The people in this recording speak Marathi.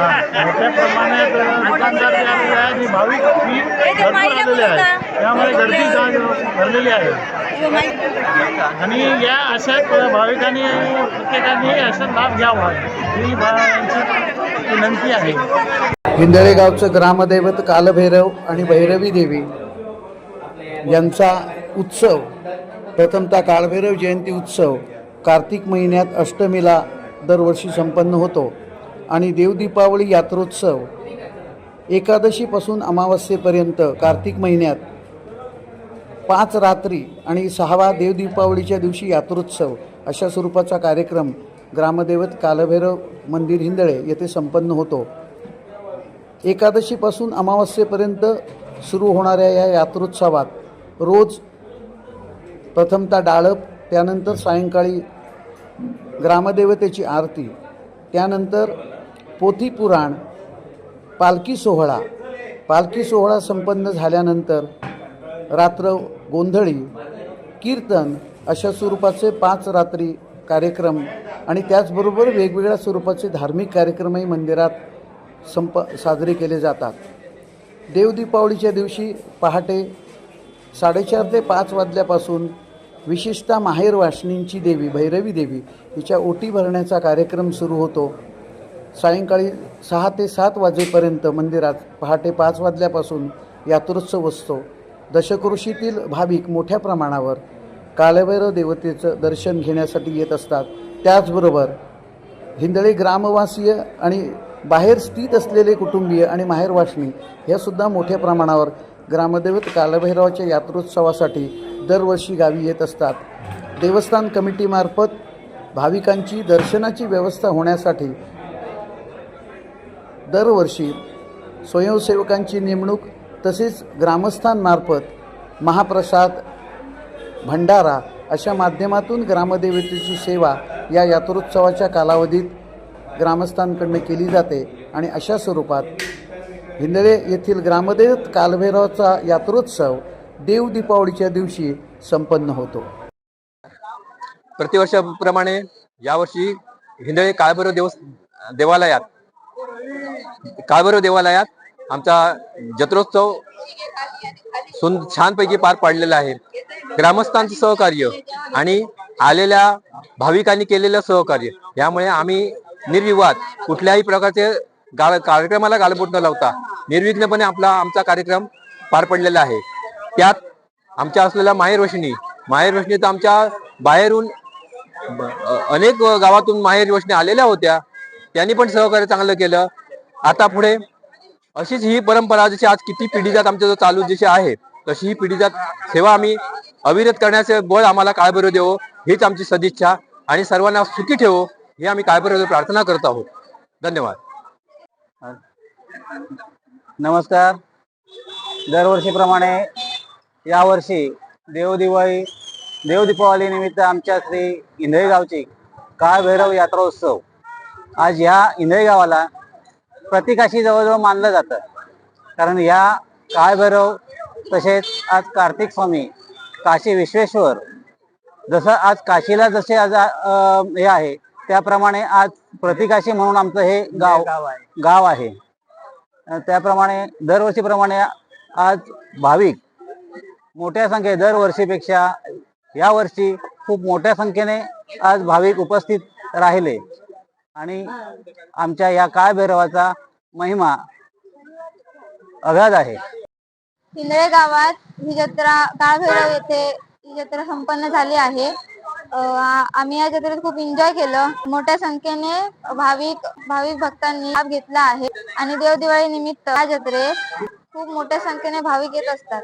मोठ्या प्रमाणात दुकानदार जे आलेले आहेत आणि भाविक ही भरपूर आलेले आहेत. त्यामुळे गर्दी भरलेली आहे. आणि या अशा भाविकांनी प्रत्येकाने असा लाभ घ्यावा. ही यांची विनंती आहे. हिंदळे गावचं ग्रामदैवत कालभैरव आणि भैरवी देवी यांचा उत्सव प्रथमतः काळभैरव जयंती उत्सव कार्तिक महिन्यात अष्टमीला दरवर्षी संपन्न होतो. आणि देवदीपावली यात्रोत्सव एकादशीपासून अमावस्येपर्यंत कार्तिक महिन्यात पाच रात्री आणि सहावा देवदीपावलीच्या दिवशी यात्रोत्सव अशा स्वरूपाचा कार्यक्रम ग्रामदैवत कालभैरव मंदिर हिंदळे येथे संपन्न होतो. एकादशीपासून अमावस्येपर्यंत सुरू होणाऱ्या या यात्रोत्सवात रोज प्रथमतः डाळप त्यानंतर सायंकाळी ग्रामदेवतेची आरती त्यानंतर पोथीपुराण पालखी सोहळा. पालखी सोहळा संपन्न झाल्यानंतर रात्र गोंधळी कीर्तन अशा स्वरूपाचे पाच रात्री कार्यक्रम आणि त्याचबरोबर वेगवेगळ्या स्वरूपाचे धार्मिक कार्यक्रमही मंदिरात संप साजरे केले जातात. देवदीपावलीच्या दिवशी पहाटे साडेचार ते पाच वाजल्यापासून विशेषतः माहेर वासनींची देवी भैरवी देवी हिच्या ओटी भरण्याचा कार्यक्रम सुरू होतो. सायंकाळी सहा ते सात वाजेपर्यंत मंदिरात पहाटे पाच वाजल्यापासून यात्रोत्सव असतो दशकृषीतील भाविक मोठ्या प्रमाणावर कालभैरव देवतेचं दर्शन घेण्यासाठी येत असतात. त्याचबरोबर हिंदळे ग्रामवासीय आणि बाहेर स्थित असलेले कुटुंबीय आणि माहेरवासणी ह्यासुद्धा मोठ्या प्रमाणावर ग्रामदैवत कालभैरवाच्या यात्रोत्सवासाठी दरवर्षी गावी येत असतात. देवस्थान कमिटीमार्फत भाविकांची दर्शनाची व्यवस्था होण्यासाठी दरवर्षी स्वयंसेवकांची नेमणूक तसेच ग्रामस्थांमार्फत महाप्रसाद भंडारा अशा माध्यमातून ग्रामदेवतेची सेवा या यात्रोत्सवाच्या कालावधीत ग्रामस्थांकडनं केली जाते आणि अशा स्वरूपात हिंदळे येथील ग्रामदेवत कालभैरवाचा यात्रोत्सव देव दीपावलीच्या दिवशी संपन्न होतो. प्रतिवर्षाप्रमाणे यावर्षी हिंदळे काळभैरव देव देवालयात काळभैरव देवालयात? आमचा जत्रोत्सव सुंद छानपैकी पार पाडलेला आहे. ग्रामस्थांचं सहकार्य आणि आलेल्या भाविकांनी केलेलं सहकार्य. यामुळे आम्ही निर्विवाद कुठल्याही प्रकारचे गाळ कार्यक्रमाला गालबोट न लावता निर्विघ्नपणे आपला आमचा कार्यक्रम पार पडलेला आहे. त्यात आमच्या असलेल्या माहेर वशिनी माहेर रोशनी तर आमच्या बाहेरून अनेक गावातून माहेर रोशनी आलेल्या होत्या. त्यांनी पण सहकार्य चांगलं केलं. आता पुढे अशीच ही परंपरा जशी आज किती पिढीजात आमच्या जो चालू जशी आहे तशी ही पिढीजात सेवा आम्ही. अविरत करण्याचे बळ आम्हाला काळभैरव देवो हीच आमची सदिच्छा आणि सर्वांना सुखी ठेवो हे आम्ही काळभैरव प्रार्थना करत आहोत. धन्यवाद. नमस्कार. दरवर्षीप्रमाणे यावर्षी देवदिवाळी देवदीपावली निमित्त आमच्या श्री इंधळी गावची काळ भैरव यात्रोत्सव आज ह्या इंधळी गावाला प्रतिकाशी जवळजवळ मानलं जातं. कारण या काळ भैरव तसेच आज कार्तिक स्वामी काशी विश्वेश्वर जसं आज काशीला जसे आज हे आहे त्याप्रमाणे आज प्रतिकाशी म्हणून आमचं हे गाव गाव आहे. त्याप्रमाणे दरवर्षीप्रमाणे आज भाविक मोठ्या संख्येत दरवर्षीपेक्षा यावर्षी खूप मोठ्या संख्येने आज भाविक उपस्थित राहिले. आणि आमच्या या काळ भैरवाचा महिमा अगाध आहे. पिंजळे गावात ही जत्रा काळभैरव येथे ही जत्रा संपन्न झाली आहे. आम्ही या जत्रेत खूप एन्जॉय केलं. मोठ्या संख्येने भाविक भाविक भक्तांनी लाभ घेतला आहे. आणि देव दिवाळी निमित्त या जत्रेत खूप मोठ्या संख्येने भाविक येत असतात.